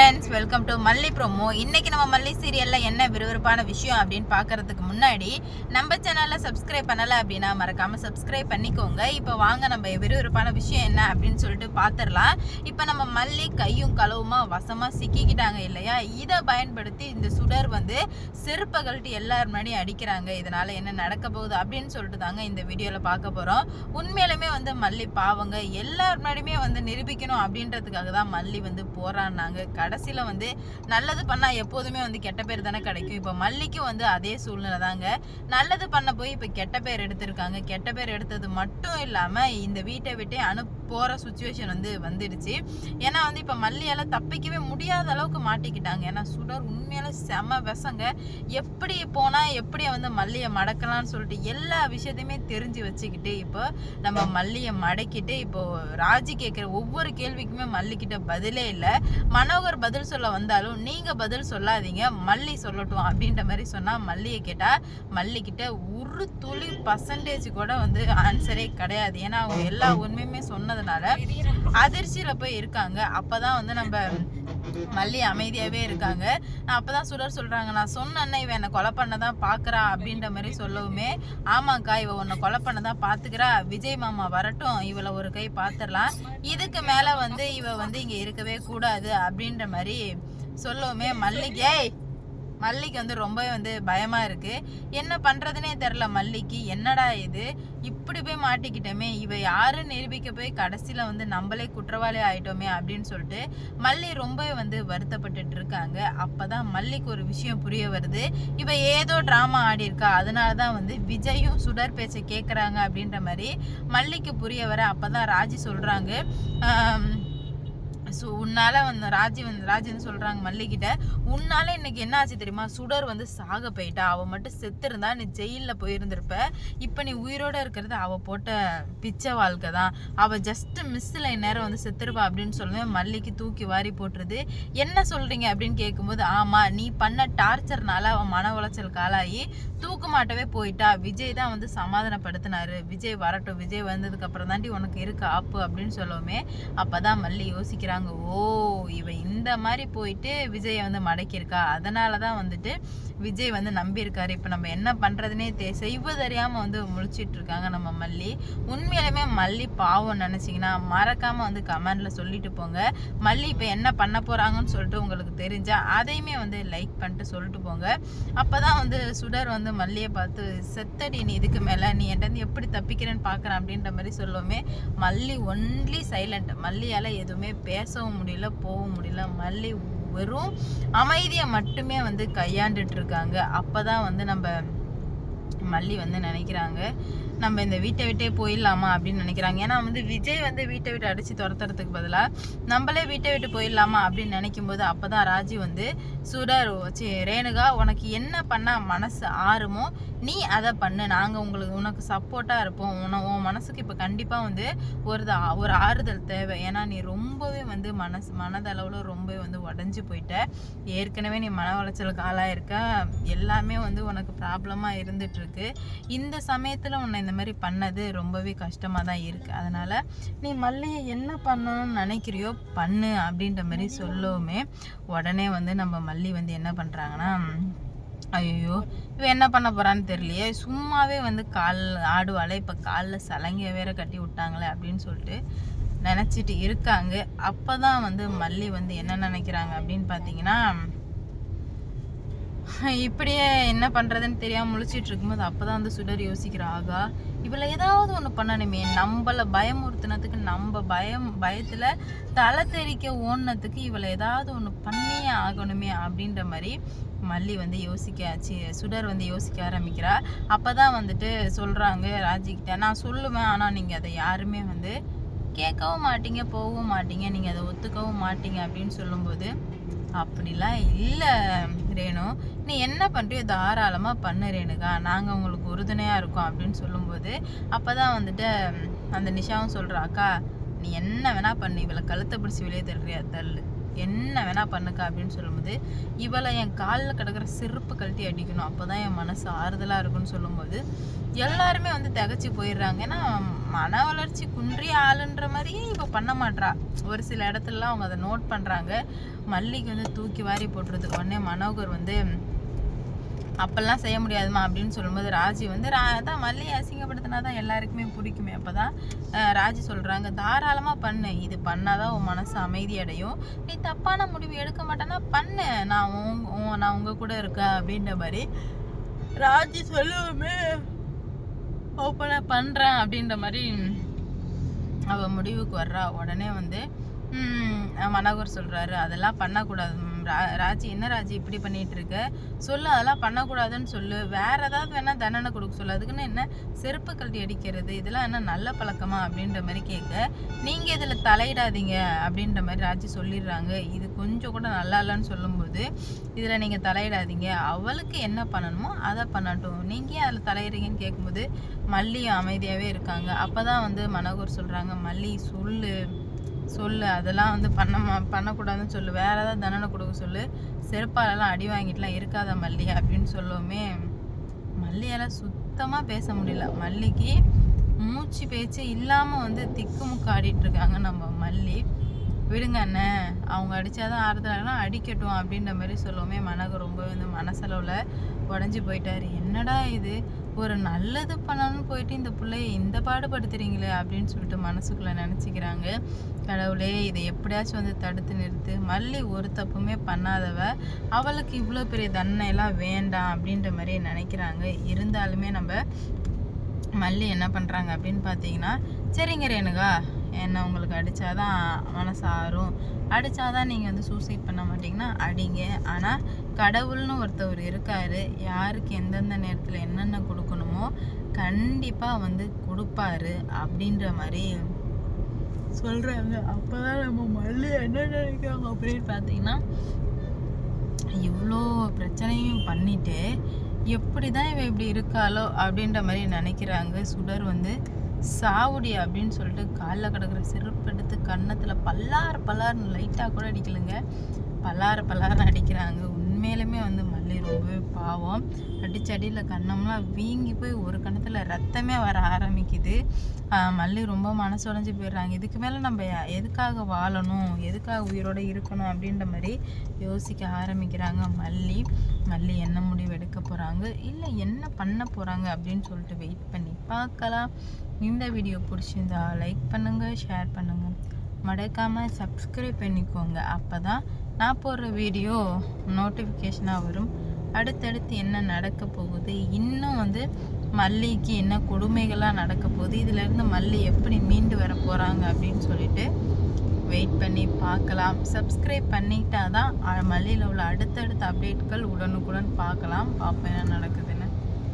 Friends welcome to Malli promo இன்னைக்கு நம்ம மல்லி சீரியலில் என்ன விறுவிறுப்பான விஷயம் அப்படின்னு பார்க்கறதுக்கு முன்னாடி நம்ம சேனலை சப்ஸ்கிரைப் பண்ணலை அப்படின்னா மறக்காமல் சப்ஸ்கிரைப் பண்ணிக்கோங்க. இப்போ வாங்க நம்ம விறுவிறுப்பான விஷயம் என்ன அப்படின்னு சொல்லிட்டு பார்த்துடலாம் இப்போ நம்ம மல்லி கையும் களவுமா வசமாக சிக்கிக்கிட்டாங்க இல்லையா? இதை பயன்படுத்தி இந்த சுடர் வந்து செருப்பை கழட்டி எல்லார் முன்னாடியும் அடிக்கிறாங்க. இதனால என்ன நடக்க போகுது அப்படின்னு சொல்லிட்டு தாங்க இந்த வீடியோவில் பார்க்க போகிறோம் உண்மையிலுமே வந்து மல்லி பாவங்க. எல்லார் முன்னாடியுமே வந்து நிரூபிக்கணும் அப்படின்றதுக்காக தான் மல்லி வந்து போராடினாங்க. கடைசியில் வந்து நல்லது பண்ணால் எப்போதுமே வந்து கெட்ட பேர் தானே கிடைக்கும். இப்போ மல்லிக்கும் வந்து அதே சூழ்நிலை தாங்க. நல்லது பண்ண போய் இப்போ கெட்ட பேர் எடுத்திருக்காங்க. கெட்ட பேர் எடுத்தது மட்டும் இல்லாமல் இந்த வீட்டை விட்டே அனு போகிற சுச்சுவேஷன் வந்து வந்துடுச்சு. ஏன்னா வந்து இப்போ மல்லியால் தப்பிக்கவே முடியாத அளவுக்கு மாட்டிக்கிட்டாங்க. ஏன்னா சுடர் உண்மையால செம விஷங்க. எப்படி போனால் எப்படி வந்து மல்லியை மடக்கலாம்னு சொல்லிட்டு எல்லா விஷயத்தையுமே தெரிஞ்சு வச்சுக்கிட்டு இப்போ நம்ம மல்லியை மடக்கிட்டு இப்போ ராஜி கேட்குற ஒவ்வொரு கேள்விக்குமே மல்லிக்கிட்ட பதிலே இல்லை. மனோகர் பதில் சொல்ல வந்தாலும் நீங்கள் பதில் சொல்லாதீங்க. மல்லி சொல்லட்டும் அப்படின்ற மாதிரி சொன்னால் மல்லியை கேட்டால் மல்லிக்கிட்ட ஒரு துளி பர்சன்டேஜ் கூட வந்து ஆன்சரே கிடையாது. ஏன்னா அவங்க எல்லா உண்மையுமே சொன்னதை சொன்னதுனால அதிர்ச்சியில போய் இருக்காங்க. அப்பதான் வந்து நம்ம மல்லி அமைதியாவே இருக்காங்க. அப்பதான் சுடர் சொல்றாங்க. நான் சொன்னேன்னா இவன் என்னை கொலை பண்ண தான் பாக்குறா அப்படின்ற மாதிரி சொல்லவுமே ஆமாக்கா இவ உன்னை கொலை பண்ண தான் பாத்துக்கிறா. விஜய் மாமா வரட்டும் இவளை ஒரு கை பாத்துரலாம். இதுக்கு மேல வந்து இவ வந்து இங்க இருக்கவே கூடாது அப்படின்ற மாதிரி சொல்லவுமே மல்லிகை. மல்லிக்கு வந்து ரொம்பவே வந்து பயமா இருக்கு. என்ன பண்ணுறதுனே தெரில மல்லிக்கு. என்னடா இது? இப்படி போய் மாட்டிக்கிட்டோமே. இவ யாரும் நிரூபிக்க போய் கடைசியில வந்து நம்மளே குற்றவாளி ஆயிட்டோமே அப்படின்னு சொல்லிட்டு மல்லி ரொம்பவே வந்து வருத்தப்பட்டுட்டு இருக்காங்க. அப்பதான் மல்லிக்கு ஒரு விஷயம் புரிய வருது. இவ ஏதோ டிராமா ஆடி இருக்கா அதனால தான் வந்து விஜயும் சுடர் பேச்சை கேட்குறாங்க அப்படின்ற மாதிரி மல்லிக்கு புரிய வர அப்பதான் ராஜி சொல்றாங்க. ஸோ உன்னால் வந்து ராஜி வந்து ராஜி வந்து மல்லிகிட்ட உன்னால இன்னைக்கு என்ன ஆச்சு தெரியுமா? சுடர் வந்து சாக போயிட்டா. அவள் மட்டும் செத்துருந்தா நீ ஜெயிலில் போயிருந்திருப்ப. இப்போ நீ உயிரோட இருக்கிறது அவள் போட்ட பிச்சை வாழ்க்கை தான். அவள் ஜஸ்ட் மிஸ்ஸில் இந்நேரம் வந்து செத்துருப்பா அப்படின்னு சொல்லுவேன் மல்லிக்கு தூக்கி வாரி போட்டுருது. என்ன சொல்கிறீங்க அப்படின்னு கேட்கும்போது ஆமாம் நீ பண்ண டார்ச்சர்னால அவன் மன உளைச்சல் காலாகி தூக்க மாட்டவே போயிட்டா. விஜய் தான் வந்து சமாதானப்படுத்தினாரு. விஜய் வரட்டும். விஜய் வந்ததுக்கு அப்புறம் தாண்டி உனக்கு இருக்கு. ஆப்பு அப்படின்னு சொல்லவுமே அப்பதான் மல்லி யோசிக்கிறாங்க. ஓ இவ இந்த மாதிரி போயிட்டு விஜயை வந்து மடக்கியிருக்கா? அதனால தான் வந்துட்டு விஜய் வந்து நம்பியிருக்காரு. இப்போ நம்ம என்ன பண்ணுறதுனே தெ செய்வதறியாமல் வந்து முழிச்சிட்டு இருக்காங்க நம்ம மல்லி. உண்மையிலுமே மல்லி பாவம் நினச்சிங்கன்னா மறக்காமல் வந்து கமெண்டில் சொல்லிட்டு போங்க. மல்லி இப்போ என்ன பண்ண போகிறாங்கன்னு சொல்லிட்டு உங்களுக்கு தெரிஞ்சால் அதையுமே வந்து லைக் பண்ணிட்டு சொல்லிட்டு போங்க. அப்போ தான் வந்து சுடர் வந்து மல்லியை பார்த்து செத்தடி நீ இதுக்கு மேலே நீ என்கிட்ட எப்படி தப்பிக்கிறேன்னு பார்க்குறேன் அப்படின்ற மாதிரி சொல்லுவோமே. மல்லி ஒன்லி சைலண்ட் மல்லியால் எதுவுமே பேசவும் முடியல போகவும் முடியல. மல்லி வெறும் அமைதியை மட்டுமே வந்து கையாண்டுட்டு இருக்காங்க. அப்பதான் வந்து நம்ம மல்லி வந்து நினைக்கிறாங்க. நம்ம இந்த வீட்டை விட்டே போயிடலாமா அப்படின்னு நினைக்கிறாங்க. ஏன்னா வந்து விஜய் வந்து வீட்டை விட்டு அடிச்சு துரத்துறதுக்கு பதிலாக நம்மளே வீட்டை விட்டு போயிடலாமா அப்படின்னு நினைக்கும் போது அப்போதான் ராஜி வந்து சுடர் வச்சு ரேணுகா உனக்கு என்ன பண்ணா மனசு ஆறுமோ நீ அதை பண்ணு. நாங்கள் உங்களுக்கு உனக்கு சப்போர்ட்டாக இருப்போம். உன உன் மனசுக்கு இப்போ கண்டிப்பாக வந்து ஒரு ஒரு ஆறுதல் தேவை. ஏன்னா நீ ரொம்பவே வந்து மனசு மனதளவில் ரொம்பவே வந்து உடஞ்சி போயிட்ட. ஏற்கனவே நீ மன உளைச்சலுக்கு ஆளாயிருக்க. எல்லாமே வந்து உனக்கு ப்ராப்ளமாக இருந்துட்டு இருக்கு. இந்த சமயத்தில் உன்னை இந்த மாதிரி பண்ணது ரொம்பவே கஷ்டமாக தான் இருக்குது அதனால் நீ மல்லியை என்ன பண்ணணும்னு நினைக்கிறியோ பண்ணு அப்படின்ற மாதிரி சொல்லவுமே உடனே வந்து நம்ம மல்லி வந்து என்ன பண்ணுறாங்கன்னா ஐயோ இவன் என்ன பண்ண போகிறான்னு தெரியலையே. சும்மாவே வந்து கால் ஆடுவாளே இப்போ காலில் சலங்கைய வேற கட்டி விட்டாங்களே அப்படின்னு சொல்லிட்டு நினச்சிட்டு இருக்காங்க. அப்போ தான் வந்து மல்லி வந்து என்ன நினைக்கிறாங்க அப்படின்னு பார்த்தீங்கன்னா இப்படியே என்ன பண்ணுறதுன்னு தெரியாமல் முழிச்சிட்டு இருக்கும்போது அப்பதான் வந்து சுடர் யோசிக்கிறா ஆகா. இவள ஏதாவது ஒன்று பண்ணணுமே. நம்மளை பயமுறுத்தினதுக்கு நம்ம பயம் பயத்தில் தலை தெறிக்க ஓடினதுக்கு இவளை ஏதாவது ஒன்று பண்ணியே ஆகணுமே அப்படின்ற மாதிரி மல்லி வந்து யோசிக்க சுடர் வந்து யோசிக்க ஆரம்பிக்கிறா. அப்பதான் வந்துட்டு சொல்கிறாங்க ராஜிக்கிட்ட நான் சொல்லுவேன் ஆனால் நீங்கள் அதை யாருமே வந்து கேட்கவும் மாட்டீங்க போகவும் மாட்டீங்க. நீங்கள் அதை ஒத்துக்கவும் மாட்டீங்க. அப்படின்னு சொல்லும்போது அப்படிலாம் இல்லை ரேணு. நீ என்ன பண்ணுறியோ தாராளமாக பண்ணு ரேணுகா. நாங்கள் உங்களுக்கு உறுதுணையாக இருக்கோம் அப்படின்னு சொல்லும்போது அப்போ தான் வந்துட்டு அந்த நிஷாவும் சொல்கிறா அக்கா நீ என்ன வேணால் பண்ணு. இவளை கழுத்தை பிடிச்சி வெளியே தள்ளுறியா? தள்ளு. என்ன வேணால் பண்ணுக்கா? அப்படின்னு சொல்லும்போது இவளை என் காலில் கிடக்கிற செருப்பு கழட்டி அடிக்கணும். அப்போ தான் என் மனசு ஆறுதலாக இருக்கும்னு சொல்லும்போது எல்லாருமே வந்து திகச்சு போயிடுறாங்க. ஏன்னா மன வளர்ச்சி குன்றிய ஆளுன்ற மாதிரியே இப்போ பண்ண மாட்றா. ஒரு சில இடத்துலலாம் அவங்க அதை நோட் பண்ணுறாங்க மல்லிக்கு வந்து தூக்கி வாரி போட்டுறதுக்கு உடனே மனோகர் வந்து அப்பெல்லாம் செய்ய முடியாதுமா அப்படின்னு சொல்லும்போது ராஜி வந்து ரா அதான் மல்லியை அசிங்கப்படுத்தினா தான் எல்லாருக்குமே பிடிக்குமே. அப்போ தான் ராஜி சொல்கிறாங்க தாராளமாக பண்ணு. இது பண்ணாதான் உன் மனசு அமைதி அடையும். நீ தப்பான முடிவு எடுக்க மாட்டேன்னா பண்ணு. நான் உங்க உன் நான் உங்கள் கூட இருக்கேன். அப்படின்ற மாதிரி ராஜி சொல்லுவோமே ஓப்பனாக பண்ணுறேன் அப்படின்ற மாதிரி அவள் முடிவுக்கு வர்றா. உடனே வந்து ம், மனோகர் சொல்கிறாரு அதெல்லாம் பண்ணக்கூடாது ரா- ராஜி என்ன ராஜி இப்படி பண்ணிட்டு இருக்க சொல்லு அதெல்லாம் பண்ணக்கூடாதுன்னு சொல்லு. வேற ஏதாவது வேணா தண்டனை கொடுக்க சொல்லு. அதுக்குன்னு என்ன? செருப்பு கழட்டி அடிக்கிறது. இதெல்லாம் என்ன நல்ல பழக்கமா அப்படின்ற மாதிரி கேட்க நீங்க இதுல தலையிடாதீங்க அப்படின்ற மாதிரி ராஜி சொல்லிடுறாங்க. இது கொஞ்சம் கூட நல்லா இல்லைன்னு சொல்லும்போது இதுல நீங்க தலையிடாதீங்க. அவளுக்கு என்ன பண்ணணுமோ அதை பண்ணட்டும். நீங்க ஏன் அதில் தலையிடுறீங்கன்னு கேட்கும்போது மல்லி அமைதியாவே இருக்காங்க. அப்பதான் வந்து மனோகர் சொல்றாங்க மல்லி சொல்லு. சொல்லு அதெல்லாம் வந்து பண்ண மா- பண்ணக்கூடாதுன்னு சொல்லு. வேற ஏதாவது தண்டனை கொடுக்க சொல்லு. செருப்பாலெல்லாம் அடி வாங்கிட்டுலாம் இருக்காத மல்லி அப்படின்னு சொல்லுவோமே. மல்லியால் சுத்தமாக பேச முடியல. மல்லிக்கு மூச்சு பேச்சு இல்லாமல் வந்து திக்குமுக்காடிட்டு இருக்காங்க நம்ம மல்லி. விடுங்க அண்ணன் அவங்க அடித்தாதான் ஆறுதலானா அடிக்கட்டும் அப்படின்ற மாதிரி சொல்லுவோமே. மனக்கு ரொம்ப வந்து மனசளவில் உடஞ்சி போயிட்டாரு. என்னடா இது? ஒரு நல்லது பண்ணணும்னு போயிட்டு இந்த பிள்ளைய இந்த பாடுபடுத்துறீங்களே அப்படின்னு சொல்லிட்டு மனசுக்குள்ள நினச்சிக்கிறாங்க. கடவுளே இதை எப்படியாச்சும் வந்து தடுத்து நிறுத்து. மல்லி ஒரு தப்புமே பண்ணாதவ அவளுக்கு இவ்வளோ பெரிய தண்டனைலாம் எல்லாம் வேண்டாம் அப்படின்ற மாதிரி நினைக்கிறாங்க. இருந்தாலுமே நம்ம மல்லி என்ன பண்ணுறாங்க அப்படின்னு பார்த்தீங்கன்னா சரிங்க ரேணுகா என்ன உங்களுக்கு அடித்தாதான் மனசு ஆறும் அடித்தாதான் நீங்கள் வந்து சூசைட் பண்ண மாட்டிங்கன்னா அடிங்க. ஆனால் கடவுள்னு ஒருத்தவர் இருக்காரு யாருக்கு எந்தெந்த நேரத்தில் என்னென்ன கொடுக்கணுமோ கண்டிப்பாக வந்து கொடுப்பாரு அப்படின்ற மாதிரி சொல்கிறாங்க அப்போ தான் நம்ம மல்லி என்ன நினைக்கிறாங்க அப்படின்னு பார்த்தீங்கன்னா இவ்வளோ பிரச்சனையும் பண்ணிட்டு எப்படி தான் இவன் இப்படி இருக்காளோ அப்படின்ற மாதிரி நினைக்கிறாங்க. சுடர் வந்து சாவுடி அப்படின்னு சொல்லிட்டு காலில் கிடக்கிற செருப்பு எடுத்து கன்னத்தில் பல்லார் பல்லார்னு லைட்டாக கூட அடிக்கலைங்க. பல்லார் பல்லார்னு அடிக்கிறாங்க. உண்மையிலுமே வந்து மல்லி ரொம்பவே பாவம். அடிச்சடியில் கண்ணம்லாம் வீங்கி போய் ஒரு கணத்தில் ரத்தமே வர ஆரம்பிக்குது. மல்லி ரொம்ப மனசு உடைஞ்சு போயிடுறாங்க. இதுக்கு மேலே நம்ம எதுக்காக வாழணும்? எதுக்காக உயிரோட இருக்கணும்? அப்படின்ற மாதிரி யோசிக்க ஆரம்பிக்கிறாங்க மல்லி. மல்லி என்ன முடிவு எடுக்க போகிறாங்க இல்லை என்ன பண்ண போகிறாங்க அப்படின்னு சொல்லிட்டு வெயிட் பண்ணி பார்க்கலாம். இந்த வீடியோ பிடிச்சிருந்தா லைக் பண்ணுங்கள் ஷேர் பண்ணுங்கள் மறக்காமல் சப்ஸ்கிரைப் பண்ணிக்கோங்க. அப்போ தான் நான் போடுற வீடியோ நோட்டிஃபிகேஷனாக வரும். அடுத்தடுத்து என்ன நடக்க போகுது? இன்னும் வந்து மல்லிக்கு என்ன கொடுமைகளாக நடக்க போகுது? இதிலேருந்து மல்லி எப்படி மீண்டு வர போகிறாங்க அப்படின்னு சொல்லிட்டு வெயிட் பண்ணி பார்க்கலாம். சப்ஸ்கிரைப் பண்ணிட்டா தான் மல்லியில் உள்ள அடுத்தடுத்த அப்டேட்கள் உடனுக்குடன் பார்க்கலாம். பார்ப்போம் என்ன நடக்குது